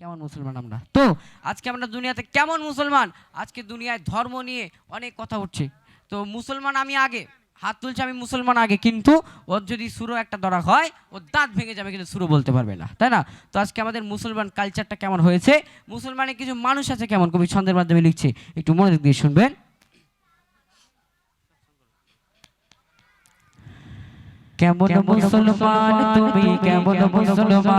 কেমন মুসলমান আমরা? তো আজকে আমরা দুনিয়াতে কেমন মুসলমান? আজকে দুনিয়ায় ধর্ম নিয়ে অনেক কথা উঠছে। তো মুসলমান আমি আগে হাত তুলছে আমি মুসলমান আগে কিন্তু ওর যদি সুরো একটা ধরা হয় ওর দাঁত ভেঙে যাবে কিন্তু সুরো বলতে পারবে না তাই না? তো আজকে আমাদের মুসলমান কালচারটা কেমন হয়েছে? মুসলমানের কিছু মানুষ আছে কেমন? কবি ছন্দের মাধ্যমে লিখছে একটু মনোযোগ দিয়ে শুনবেন। কেমন মুসলমান তুমি? কেমন মুসলমান?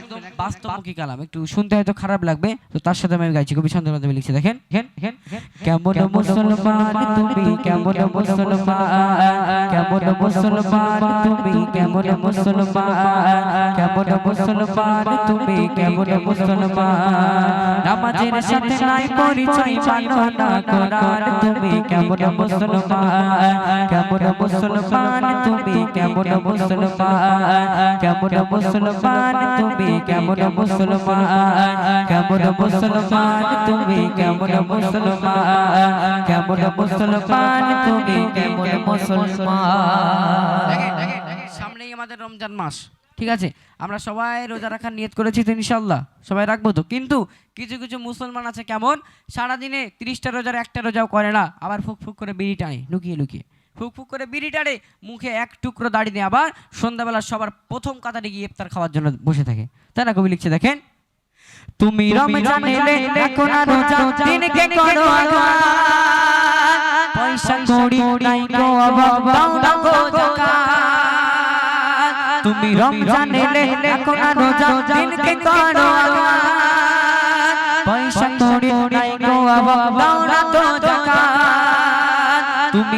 একদম বাস্তবমুখী কালাম। একটু শুনতে হয়তো খারাপ লাগবে। তো তার সাথে আমি গাইছি। কবি ছন্দের মাধ্যমে লিখছি। দেখেন কেমন মুসলমান তুমি? কেমন মুসলমান? কেমন মুসলমান তুমি? কেমন মুসলমান কেমন মুসলমান তুমি? কেমন মুসলমান নামাজের সাথে নাই পরিচয় না কোরআন তুমি? কেমন মুসলমান কেমন মুসলমান তুমি? কেমন মুসলমান? কেমন মুসলমান তুমি? কেমন মুসলমান? কেমন মুসলমান? তুমি কেমন মুসলমান? কেমন মুসলমান? তুমি কেমন মুসলমান? সামনেই আমাদের রমজান মাস, ঠিক আছে? আমরা সবাই রোজা রাখার নিয়ত করেছি তো ইনশাল্লাহ সবাই রাখব তো? কিন্তু কিছু কিছু মুসলমান আছে কেমন? সারাদিনে তিরিশটা রোজার একটা রোজাও করে না, আবার ফুক ফুক করে বিড়ি টানে, লুকিয়ে লুকিয়ে। ফুক ফুক করে বিড়ি টানে মুখে এক টুকরো দাড়ি নিয়ে আবার সন্ধ্যাবেলা সবার প্রথম কাতারে গিয়ে ইফতার খাওয়ার জন্য বসে থাকে। তাই না কবি লিখছে দেখেন? তুমি রমজান এলে এখন আর রোজা দিনকে করো পয়সা কড়ি নাই গো অভাব দাও না গো তুমি রমজান এলে এখন আর রোজা দিনকে করো পয়সা কড়ি নাই গো অভাব দাও না গো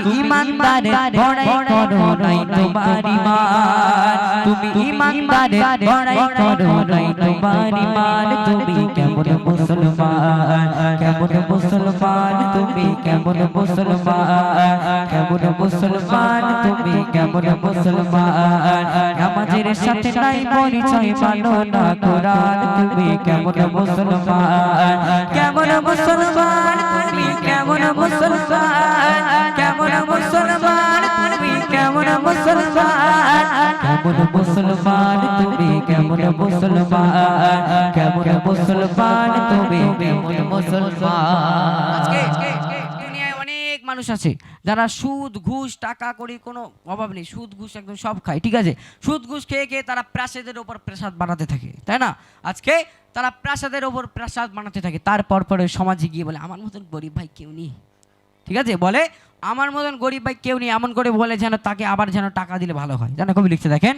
ইমানদারে তুমি কেমন মুসলমান? কেমন মুসলমান? তুমি কেমন মুসলমান? কেমন মুসলমান? তুমি কেমন মুসলমান? নামাজের সাথে নাই পরিচয় মানো না তুমি কেমন মুসলমান? কেমন মুসলমান তুমি, কেমন মুসলমান কেমন মুসলমান তুমি, কেমন মুসলমান। অনেক মানুষ আছে, যারা সুদ, ঘুষ, টাকা করি কোনো অভাব নেই। সুদ, ঘুষ একদম সব খায়, ঠিক আছে? সুদ, ঘুষ খেয়ে খেয়ে তারা প্রাসাদের ওপর প্রাসাদ বানাতে থাকে, তাই না? আজকে তারা প্রাসাদের ওপর প্রাসাদ বানাতে থাকে, তারপর পরে সমাজে গিয়ে বলে, আমার মতন গরিব ভাই কেউ নেই। ঠিক আছে? বলে আমার মতন গরিব ভাই কেউ নেই এমন করে বলে যেন তাকে আবার যেন টাকা দিলে ভালো হয়। জানো কবি লিখছে দেখেন?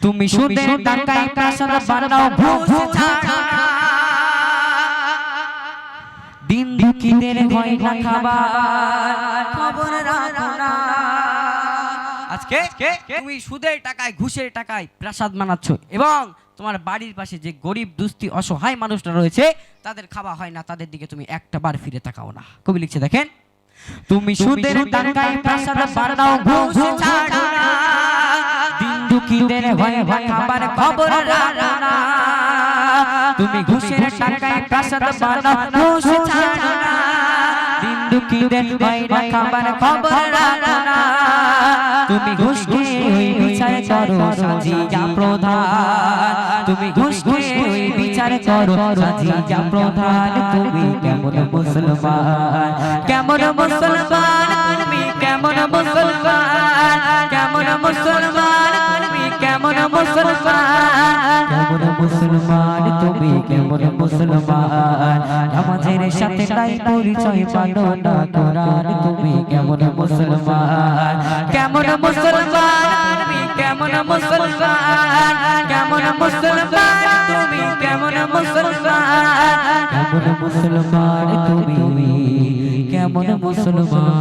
তুমি সুদের টাকায় প্রাসাদ বানাও ঘুষ দিন দুঃখীদের হয় না খাবার। খবর। রাখো না। আজকে তুমি সুদের টাকায় ঘুষের টাকায় প্রাসাদ বানাচ্ছ এবং তোমার বাড়ির পাশে যে গরিব দুস্থি অসহায় মানুষরা রয়েছে তাদের খাওয়া হয় না। তাদের দিকে তুমি একটা বার ফিরে তাকাও না। কবি লিখছে দেখেন তুমি সুদের টাকায় প্রাসাদ বানাও ঘুষ ছাড়ো না। দিন দুঃখীদের হয় না খাবার খবর রাখো না। তুমি ঘুষের টাকায় প্রাসাদ বানাও ঘুষ ছাড়ো না। দুঃখীদের হয় না খাবার খবর রাখো না। তুমি ওই বিচার করো সাজিয়া প্রধান। তুমি ওই বিচার করো সাজিয়া প্রধান। তুমি কেমন মুসলমান? কেমন মুসলমান? তুমি কেমন মুসলমান? কেমন মুসলমান? তুমি কেমন মুসলমান? কেমন মুসলমান? তুমি কেমন মুসলমান? নামাজের সাথে নাই পরিচয় পালো না কোরআন তুমি কেমন মুসলমান? কেমন মুসলমান? কেমন মুসলমান? কেমন মুসলমান? তুমি কেমন মুসলমান? কেমন মুসলমান? তুমি কেমন মুসলমান?